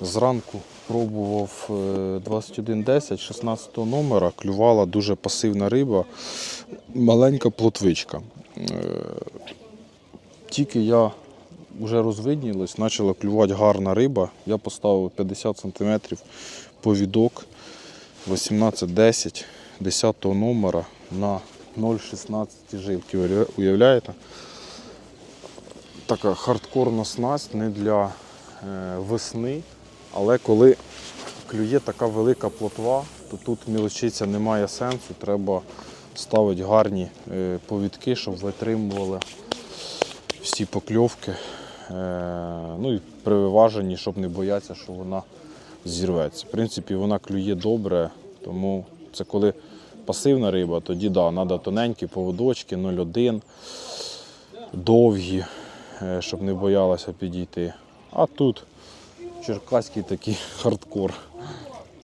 Зранку пробував е, 2110 16 номера, клювала дуже пасивна риба, маленька плотвичка. Е, Тільки я вже розвиднілось, почала клювати гарна риба. Я поставив 50 см повідок 1810 10 10 номера на 0,16 жилки. Уявляєте? Така хардкорна снасть не для е, весни, але коли клює така велика плотва, то тут мілочиця немає сенсу. Треба ставити гарні е, повідки, щоб витримували всі покльовки. Е, ну і при щоб не боятися, що вона зірветься. В принципі, вона клює добре, тому це коли пасивна риба, тоді да, треба тоненькі поводочки, 0,1, довгі, е, щоб не боялася підійти. А тут черкаський такий хардкор.